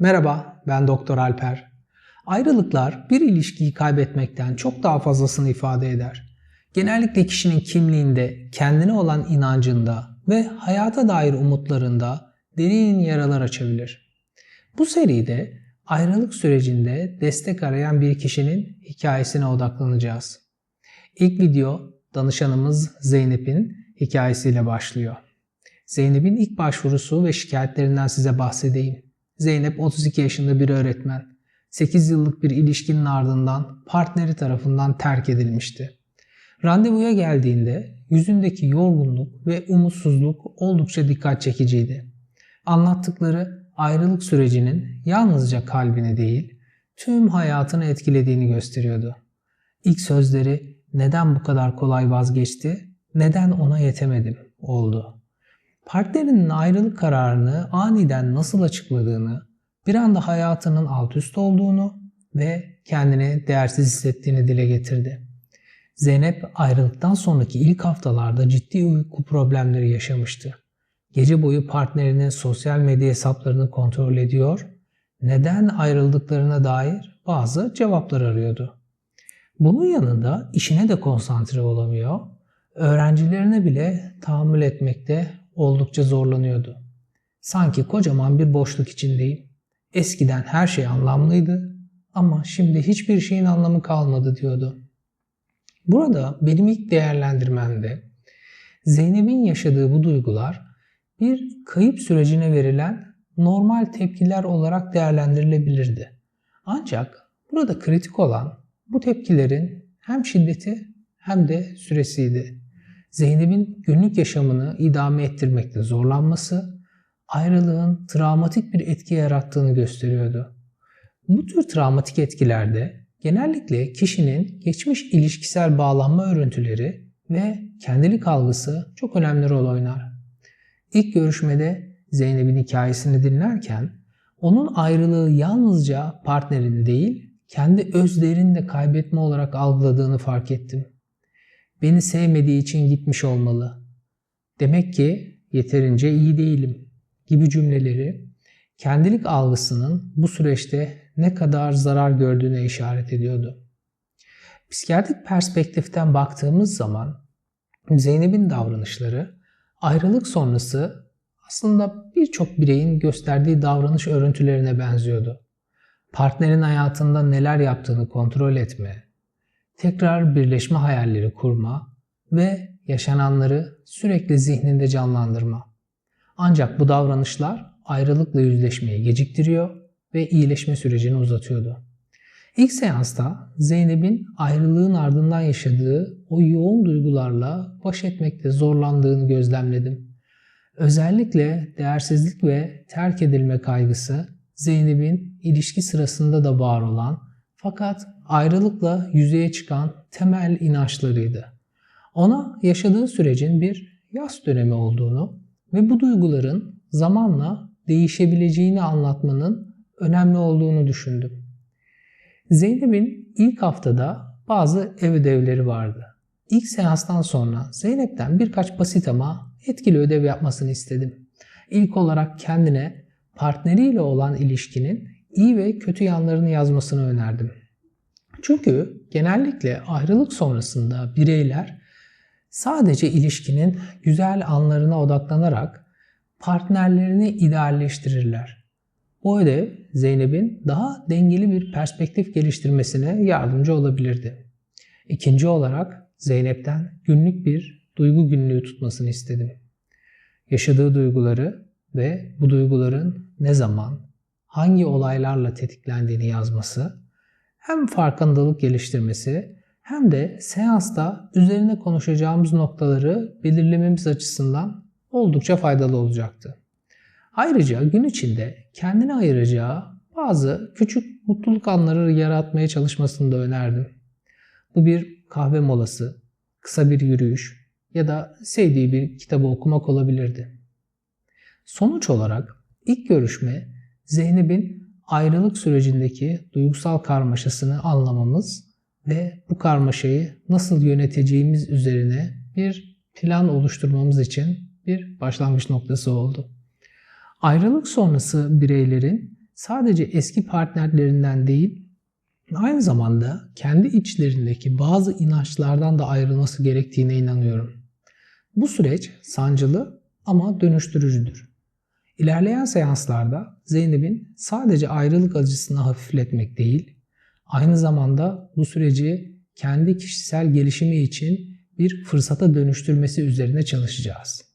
Merhaba, ben Doktor Alper. Ayrılıklar bir ilişkiyi kaybetmekten çok daha fazlasını ifade eder. Genellikle kişinin kimliğinde, kendine olan inancında ve hayata dair umutlarında derin yaralar açabilir. Bu seride ayrılık sürecinde destek arayan bir kişinin hikayesine odaklanacağız. İlk video danışanımız Zeynep'in hikayesiyle başlıyor. Zeynep'in ilk başvurusu ve şikayetlerinden size bahsedeyim. Zeynep 32 yaşında bir öğretmen. 8 yıllık bir ilişkinin ardından partneri tarafından terk edilmişti. Randevuya geldiğinde yüzündeki yorgunluk ve umutsuzluk oldukça dikkat çekiciydi. Anlattıkları ayrılık sürecinin yalnızca kalbini değil, tüm hayatını etkilediğini gösteriyordu. İlk sözleri neden bu kadar kolay vazgeçti, neden ona yetemedim oldu. Partnerinin ayrılık kararını aniden nasıl açıkladığını, bir anda hayatının alt üst olduğunu ve kendini değersiz hissettiğini dile getirdi. Zeynep ayrılıktan sonraki ilk haftalarda ciddi uyku problemleri yaşamıştı. Gece boyu partnerinin sosyal medya hesaplarını kontrol ediyor, neden ayrıldıklarına dair bazı cevaplar arıyordu. Bunun yanında işine de konsantre olamıyor, öğrencilerine bile tahammül etmekte oldukça zorlanıyordu. Sanki kocaman bir boşluk içindeyim. Eskiden her şey anlamlıydı ama şimdi hiçbir şeyin anlamı kalmadı diyordu. Burada benim ilk değerlendirmemde Zeynep'in yaşadığı bu duygular bir kayıp sürecine verilen normal tepkiler olarak değerlendirilebilirdi. Ancak burada kritik olan bu tepkilerin hem şiddeti hem de süresiydi. Zeynep'in günlük yaşamını idame ettirmekte zorlanması, ayrılığın travmatik bir etki yarattığını gösteriyordu. Bu tür travmatik etkilerde genellikle kişinin geçmiş ilişkisel bağlanma örüntüleri ve kendilik algısı çok önemli rol oynar. İlk görüşmede Zeynep'in hikayesini dinlerken onun ayrılığı yalnızca partnerini değil, kendi özlerini de kaybetme olarak algıladığını fark ettim. Beni sevmediği için gitmiş olmalı. Demek ki yeterince iyi değilim gibi cümleleri kendilik algısının bu süreçte ne kadar zarar gördüğüne işaret ediyordu. Psikiyatrik perspektiften baktığımız zaman Zeynep'in davranışları ayrılık sonrası aslında birçok bireyin gösterdiği davranış örüntülerine benziyordu. Partnerin hayatında neler yaptığını kontrol etme, tekrar birleşme hayalleri kurma ve yaşananları sürekli zihninde canlandırma. Ancak bu davranışlar ayrılıkla yüzleşmeyi geciktiriyor ve iyileşme sürecini uzatıyordu. İlk seansta Zeynep'in ayrılığın ardından yaşadığı o yoğun duygularla baş etmekte zorlandığını gözlemledim. Özellikle değersizlik ve terk edilme kaygısı Zeynep'in ilişki sırasında da var olan fakat ayrılıkla yüzeye çıkan temel inançlarıydı. Ona yaşadığı sürecin bir yaz dönemi olduğunu ve bu duyguların zamanla değişebileceğini anlatmanın önemli olduğunu düşündüm. Zeynep'in ilk haftada bazı ev ödevleri vardı. İlk seanstan sonra Zeynep'ten birkaç basit ama etkili ödev yapmasını istedim. İlk olarak kendine partneriyle olan ilişkinin iyi ve kötü yanlarını yazmasını önerdim. Çünkü genellikle ayrılık sonrasında bireyler sadece ilişkinin güzel anlarına odaklanarak partnerlerini idealleştirirler. Bu ödev Zeynep'in daha dengeli bir perspektif geliştirmesine yardımcı olabilirdi. İkinci olarak Zeynep'ten günlük bir duygu günlüğü tutmasını istedim. Yaşadığı duyguları ve bu duyguların ne zaman, hangi olaylarla tetiklendiğini yazması hem farkındalık geliştirmesi hem de seansta üzerine konuşacağımız noktaları belirlememiz açısından oldukça faydalı olacaktı. Ayrıca gün içinde kendine ayıracağı bazı küçük mutluluk anları yaratmaya çalışmasını da önerdim. Bu bir kahve molası, kısa bir yürüyüş ya da sevdiği bir kitabı okumak olabilirdi. Sonuç olarak ilk görüşme Zeynep'in ayrılık sürecindeki duygusal karmaşasını anlamamız ve bu karmaşayı nasıl yöneteceğimiz üzerine bir plan oluşturmamız için bir başlangıç noktası oldu. Ayrılık sonrası bireylerin sadece eski partnerlerinden değil, aynı zamanda kendi içlerindeki bazı inançlardan da ayrılması gerektiğine inanıyorum. Bu süreç sancılı ama dönüştürücüdür. İlerleyen seanslarda Zeynep'in sadece ayrılık acısını hafifletmek değil, aynı zamanda bu süreci kendi kişisel gelişimi için bir fırsata dönüştürmesi üzerine çalışacağız.